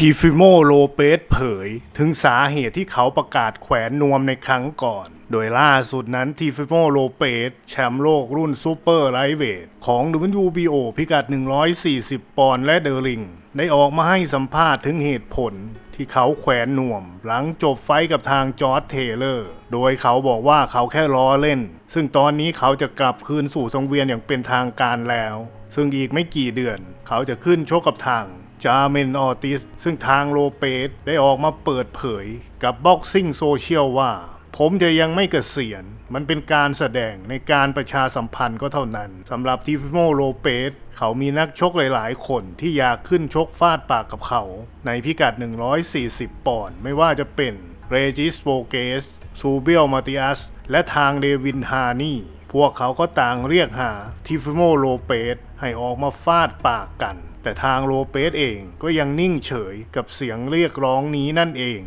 ทีฟิโมโลเปสเผย ถึงสาเหตุที่เขาประกาศแขวนนวมในครั้งก่อน โดยล่าสุดนั้นทีฟิโมโลเปสแชมป์โลกรุ่นซูเปอร์ไลท์เวทของ WBO พิกัด 140 ปอนด์และเดอริง ได้ออกมาให้สัมภาษณ์ถึงเหตุผลที่เขาแขวนนวม หลังจบไฟกับทางจอร์จเทเลอร์ โดยเขาบอกว่าเขาแค่ล้อเล่น ซึ่งตอนนี้เขาจะกลับคืนสู่สังเวียนอย่างเป็นทางการแล้ว ซึ่งอีกไม่กี่เดือน เขาจะขึ้นชกกับทาง จาเมนออติส ซึ่งทางโลเปสได้ออกมาเปิดเผยกับบ็อกซิ่งโซเชียลว่า ผมจะยังไม่เกษียณ มันเป็นการแสดงในการประชาสัมพันธ์ก็เท่านั้นสำหรับทิฟโมโลเปสเขามีนักชกหลายๆ คนที่อยากขึ้นชกฟาดปากกับเขา ในพิกัด 140 ปอนด์ไม่ว่าจะเป็นเรจิสโบเกสซูเบลมาติอัส และทางเดวินฮานี่ พวกเขาก็ต่างเรียกหาทิฟโมโลเปสให้ออกมาฟาดปากกัน แต่ทางโลเปสเองก็ยังนิ่งเฉยกับเสียงเรียกร้องนี้นั่นเอง